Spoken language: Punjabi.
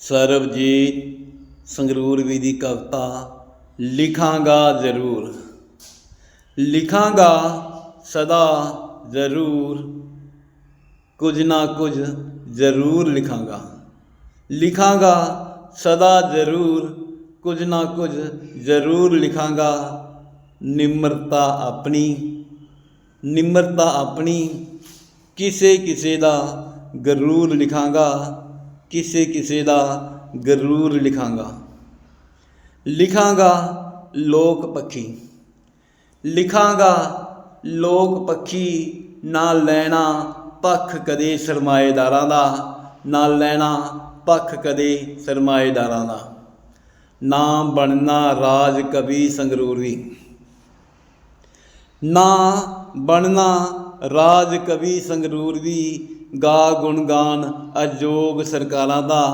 ਸਰਬਜੀਤ ਸੰਗਰੂਰ ਵੀ ਦੀ ਕਵਿਤਾ ਲਿਖਾਂਗਾ ਜ਼ਰੂਰ। ਲਿਖਾਂਗਾ ਸਦਾ ਜ਼ਰੂਰ। ਕੁਝ ਨਾ ਕੁਝ ਜ਼ਰੂਰ ਲਿਖਾਂਗਾ। ਲਿਖਾਂਗਾ ਸਦਾ ਜ਼ਰੂਰ। ਕੁਝ ਨਾ ਕੁਝ ਜ਼ਰੂਰ ਲਿਖਾਂਗਾ। ਨਿਮਰਤਾ ਆਪਣੀ। ਨਿਮਰਤਾ ਆਪਣੀ। ਕਿਸੇ ਕਿਸੇ ਦਾ ਗਰੂਰ ਲਿਖਾਂਗਾ। ਕਿਸੇ ਕਿਸੇ ਦਾ ਗਰੂਰ ਲਿਖਾਂਗਾ। ਲਿਖਾਂਗਾ ਲੋਕ ਪੱਖੀ। ਲਿਖਾਂਗਾ ਲੋਕ ਪੱਖੀ, ਨਾ ਲੈਣਾ ਪੱਖ ਕਦੇ ਸਰਮਾਏਦਾਰਾਂ ਦਾ, ਨਾ ਲੈਣਾ ਪੱਖ ਕਦੇ ਸਰਮਾਏਦਾਰਾਂ ਦਾ। ਨਾ ਬਣਨਾ ਰਾਜ ਕਵੀ ਸੰਗਰੂਰੀ ਨਾ ਬਣਨਾ ਰਾਜ ਕਵੀ ਸੰਗਰੂਰ ਦੀ ਗਾ ਗੁਣ ਗਾਨ ਅਯੋਗ ਸਰਕਾਰਾਂ ਦਾ